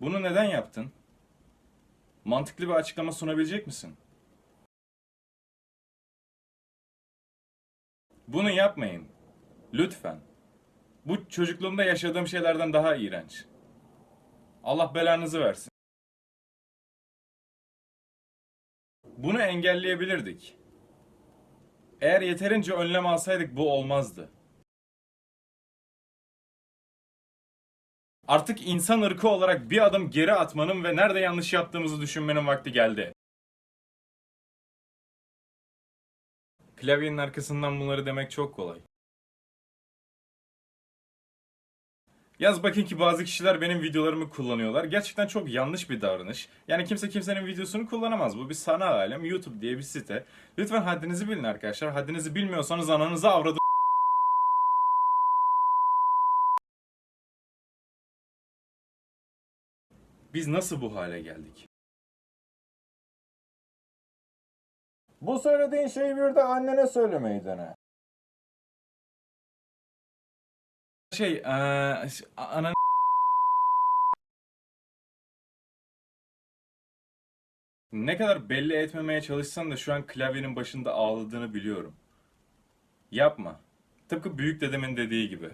Bunu neden yaptın? Mantıklı bir açıklama sunabilecek misin? Bunu yapmayın. Lütfen. Bu çocukluğumda yaşadığım şeylerden daha iğrenç. Allah belanızı versin. Bunu engelleyebilirdik. Eğer yeterince önlem alsaydık bu olmazdı. Artık insan ırkı olarak bir adım geri atmanın ve nerede yanlış yaptığımızı düşünmenin vakti geldi. Klavyenin arkasından bunları demek çok kolay. Yaz bakın ki bazı kişiler benim videolarımı kullanıyorlar. Gerçekten çok yanlış bir davranış. Yani kimse kimsenin videosunu kullanamaz. Bu bir sanal alem. YouTube diye bir site. Lütfen haddinizi bilin arkadaşlar. Haddinizi bilmiyorsanız ananızı avradı Biz nasıl bu hale geldik? Bu söylediğin şeyi bir de annene söylemeyi dene. Şey, eee, ana Ne kadar belli etmemeye çalışsan da şu an klavyenin başında ağladığını biliyorum. Yapma. Tıpkı büyük dedemin dediği gibi.